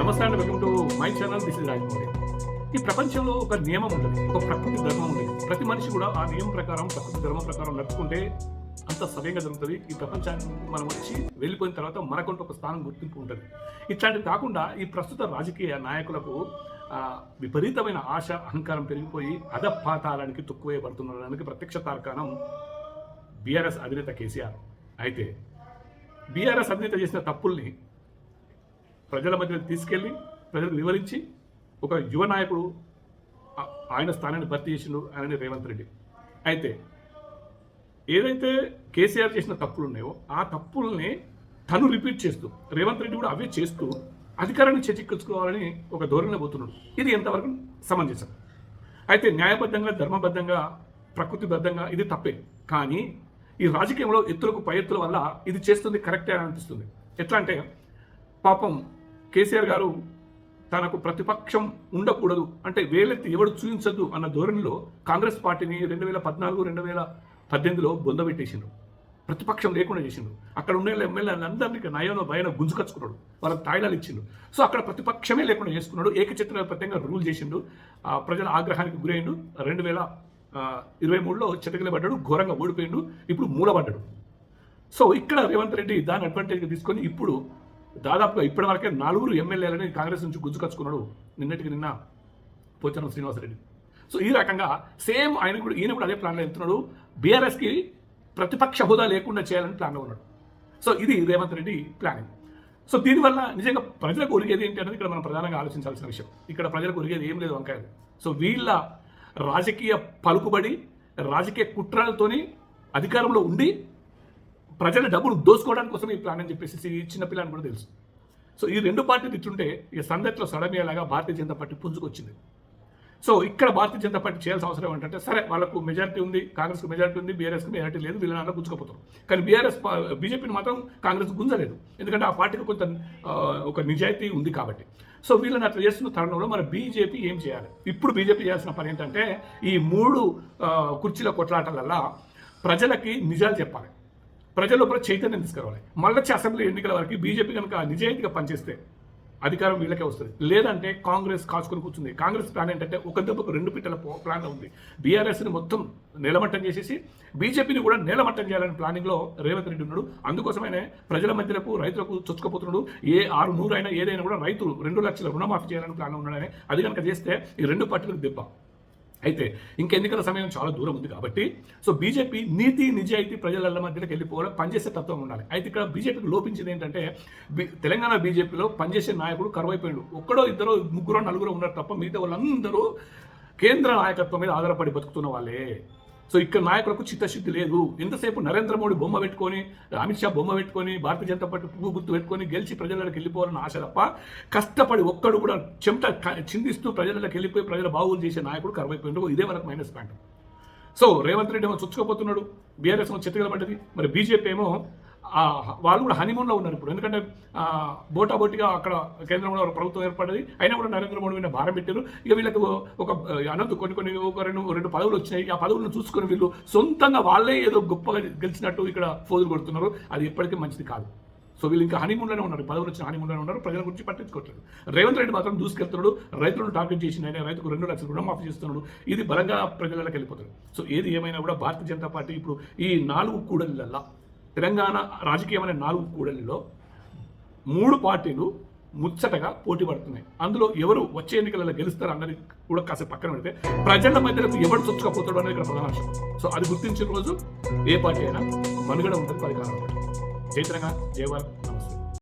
నమస్తే అండి welcome to my channel. This is Rajamouli ఈ ప్రపంచంలో ఒక నియమం ఉంటుంది ఒక ప్రకృతి ధర్మం ఉంది. ప్రతి మనిషి కూడా ఆ నియమం ప్రకారం ప్రకృతి ధర్మం ప్రకారం నడుచుకుంటే అంత సవ్యంగా జరుగుతుంది. ఈ ప్రపంచానికి మనం వచ్చి వెళ్ళిపోయిన తర్వాత మనకంటూ ఒక స్థానం గుర్తింపు ఉంటుంది. ఇట్లాంటివి కాకుండా ఈ ప్రస్తుత రాజకీయ నాయకులకు విపరీతమైన ఆశ అహంకారం పెరిగిపోయి అధపాతాళానికి తొక్కువేయబడుతున్నదానికి ప్రత్యక్ష తార్కాణం బీఆర్ఎస్ అధినేత కేసీఆర్. అయితే బీఆర్ఎస్ అధినేత చేసిన తప్పుల్ని ప్రజల మధ్యలోకి తీసుకెళ్ళి ప్రజలకు వివరించి ఒక యువ నాయకుడు ఆయన స్థానాన్ని భర్తీ చేసిండు ఆయన రేవంత్ రెడ్డి. అయితే ఏదైతే కేసీఆర్ చేసిన తప్పులు ఉన్నాయో ఆ తప్పుల్ని తను రిపీట్ చేస్తూ రేవంత్ రెడ్డి కూడా అవే చేస్తూ అధికారాన్ని చేజిక్కించుకోవాలని ఒక ధోరణిలో పోతున్నాడు. ఇది ఎంతవరకు సమంజసం? అయితే న్యాయబద్ధంగా ధర్మబద్ధంగా ప్రకృతిబద్ధంగా ఇది తప్పే. కానీ ఈ రాజకీయంలో ఎత్తులకు పై ఎత్తుల వల్ల ఇది చేస్తుంది కరెక్టే అని అనిపిస్తుంది. ఎట్లా అంటే పాపం కేసీఆర్ గారు తనకు ప్రతిపక్షం ఉండకూడదు. అంటే వేలెత్తి ఎవడు చూపించద్దు అన్న ధోరణిలో కాంగ్రెస్ పార్టీని రెండు వేల పద్నాలుగు రెండు వేల పద్దెనిమిదిలో బొందబెట్టేసిండ్రు ప్రతిపక్షం లేకుండా చేసిండు అక్కడ ఉన్న ఎమ్మెల్యేలందరినీ నయంలో భయన గుంజుకచ్చుకున్నాడు వాళ్ళకి తాయిలాలు ఇచ్చిండు సో అక్కడ ప్రతిపక్షమే లేకుండా చేసుకున్నాడు. ఏకచిత్రపత్యంగా రూల్ చేసిండు ఆ ప్రజల ఆగ్రహానికి గురైండు. రెండు వేల ఇరవై మూడులో చిటకలు పడ్డాడు ఘోరంగా ఓడిపోయిండు. ఇప్పుడు మూలబడ్డాడు. సో ఇక్కడ రేవంత్ రెడ్డి దాని అడ్వాంటేజ్గా తీసుకొని ఇప్పుడు దాదాపుగా ఇప్పటి వరకే నలుగురు ఎమ్మెల్యేలని కాంగ్రెస్ నుంచి గుంజుకచ్చుకున్నాడు నిన్నటికి నిన్న పోచారం శ్రీనివాసరెడ్డి. సో ఈ రకంగా సేమ్ ఆయన కూడా ఈయన కూడా అదే ప్లాన్లో వెళ్తున్నాడు బీఆర్ఎస్కి ప్రతిపక్ష హోదా లేకుండా చేయాలని ప్లాన్లో ఉన్నాడు. సో ఇది రేవంత్ రెడ్డి ప్లానింగ్. సో దీనివల్ల నిజంగా ప్రజలకు ఒరిగేది ఏంటి అనేది ఇక్కడ మనం ప్రధానంగా ఆలోచించాల్సిన విషయం. ఇక్కడ ప్రజలకు ఒరిగేది ఏం లేదు వంకాయలు సో వీళ్ళ రాజకీయ పలుకుబడి రాజకీయ కుట్రలతోని అధికారంలో ఉండి ప్రజల డబ్బులు దోసుకోవడానికి కోసం ఈ ప్లాన్ అని చెప్పేసి ఈ చిన్న పిల్లని కూడా తెలుసు. సో ఈ రెండు పార్టీలు ఇట్లుంటే ఈ సందట్లో సడమేలాగా భారతీయ జనతా పార్టీ పుంజుకొచ్చింది. సో ఇక్కడ భారతీయ జనతా పార్టీ చేయాల్సిన అవసరం ఏంటంటే సరే వాళ్ళకు మెజారిటీ ఉంది కాంగ్రెస్కి మెజారిటీ ఉంది బీఆర్ఎస్కి మెజారిటీ లేదు వీళ్ళని గుంజుకపోతారు కానీ బీఆర్ఎస్ బీజేపీని మాత్రం కాంగ్రెస్ గుంజలేదు. ఎందుకంటే ఆ పార్టీకి కొంత ఒక నిజాయితీ ఉంది కాబట్టి. సో వీళ్ళని అట్లా చేస్తున్న తరుణంలో మన బీజేపీ ఏం చేయాలి? ఇప్పుడు బీజేపీ చేయాల్సిన పని ఏంటంటే ఈ మూడు కుర్చీల కొట్లాటలల్లా ప్రజలకి నిజాలు చెప్పాలి. ప్రజల లోపల చైతన్యం తీసుకురావాలి. మళ్ళీ అసెంబ్లీ ఎన్నికల వరకు బీజేపీ కనుక నిజాయితీగా పనిచేస్తే అధికారం వీళ్ళకే వస్తుంది. లేదంటే కాంగ్రెస్ కాచుకొని కూర్చుంది. కాంగ్రెస్ ప్లాన్ ఏంటంటే ఒక దెబ్బకు రెండు పిట్టల పో- ప్లాన్ ఉంది. బీఆర్ఎస్ని మొత్తం నేలమట్టం చేసేసి బీజేపీని కూడా నేలమట్టం చేయాలని ప్లానింగ్లో రేవంత్ రెడ్డి ఉన్నాడు. అందుకోసమైనా ప్రజల మధ్యలకు రైతులకు చొచ్చుకుపోతున్నాడు. ఏ ఆరు నూరు అయినా ఏదైనా కూడా రైతులు రెండు లక్షల రుణమాఫీ చేయాలని ప్లాన్ ఉన్నాడని. అది కనుక చేస్తే ఈ రెండు పార్టీలకు దెబ్బ. అయితే ఇంక ఎన్నికల సమయం చాలా దూరం ఉంది కాబట్టి సో బీజేపీ నీతి నిజాయితీ ప్రజల మధ్యలోకి వెళ్ళిపోవడం పనిచేసే తత్వం ఉండాలి. అయితే ఇక్కడ బీజేపీకి లోపించింది ఏంటంటే తెలంగాణ బీజేపీలో పనిచేసే నాయకుడు కరువైపోయాడు. ఒక్కడో ఇద్దరు ముగ్గురు నలుగురు ఉన్నారు తప్ప మిగతా వాళ్ళందరూ కేంద్ర నాయకత్వం మీద ఆధారపడి బతుకుతున్న వాళ్ళే. సో ఇక్కడ నాయకులకు చిత్తశుద్ధి లేదు. ఎంతసేపు నరేంద్ర మోడీ బొమ్మ పెట్టుకొని అమిత్ షా బొమ్మ పెట్టుకొని భారతీయ జనతా పార్టీ పువ్వు గుర్తు పెట్టుకొని గెలిచి ప్రజలకు వెళ్ళిపోవాలని ఆశ తప్ప కష్టపడి ఒక్కడు కూడా చెమట చిందిస్తూ ప్రజలకు వెళ్ళిపోయి ప్రజల బాగులు చేసే నాయకుడు కరువైపోయిండు ఇదే మనకు minus point so Revanth Reddy ఏమో చుచ్చుకోపోతున్నాడు బీఆర్ఎస్ ఏమో చెత్తగల పడ్డది. మరి బీజేపీ ఏమో వాళ్ళు కూడా హనీమూన్లో ఉన్నారు ఇప్పుడు. ఎందుకంటే బోటా బోటిగా అక్కడ కేంద్రంలో ప్రభుత్వం ఏర్పడింది. అయినా కూడా నరేంద్ర మోడీ మీద భారం పెట్టారు. ఇక వీళ్ళకి ఒక అనంతు కొన్ని కొన్ని ఒక రెండు రెండు పదవులు వచ్చినాయి. ఆ పదవులను చూసుకొని వీళ్ళు సొంతంగా వాళ్ళే ఏదో గొప్పగా గెలిచినట్టు ఇక్కడ ఫోజులు కొడుతున్నారు. అది ఎప్పటికీ మంచిది కాదు. సో వీళ్ళు ఇంకా హనీమూన్లోనే ఉన్నారు. పదవులు వచ్చిన హనీమూన్లోనే ఉన్నారు. ప్రజల గురించి పట్టించుకోవట్లేదు. రేవంత్ రెడ్డి మాత్రం దూసుకెళ్తున్నాడు. రైతులను టార్గెట్ చేసిన ఆయన రైతుకు రెండు లక్షలు రుణమాఫీ చేస్తున్నాడు. ఇది బలంగా ప్రజలకు వెళ్ళిపోతుంది. సో ఏది ఏమైనా కూడా భారతీయ జనతా పార్టీ ఇప్పుడు ఈ నాలుగు కూడలిలల్లా తెలంగాణ రాజకీయమైన నాలుగు కూడలిలో మూడు పార్టీలు ముచ్చటగా పోటీ పడుతున్నాయి. అందులో ఎవరు వచ్చే ఎన్నికలలో గెలుస్తారు అన్నది కూడా కాసేపు పక్కన పెడితే ప్రజల మధ్యలో ఎవరు చొచ్చుకపోతాడు అనేది ఇక్కడ ప్రధాన అంశం సో అది గుర్తించిన రోజు ఏ పార్టీ అయినా మనుగడ ఉంటుంది పరికారం జై తెలంగాణ జయవాల్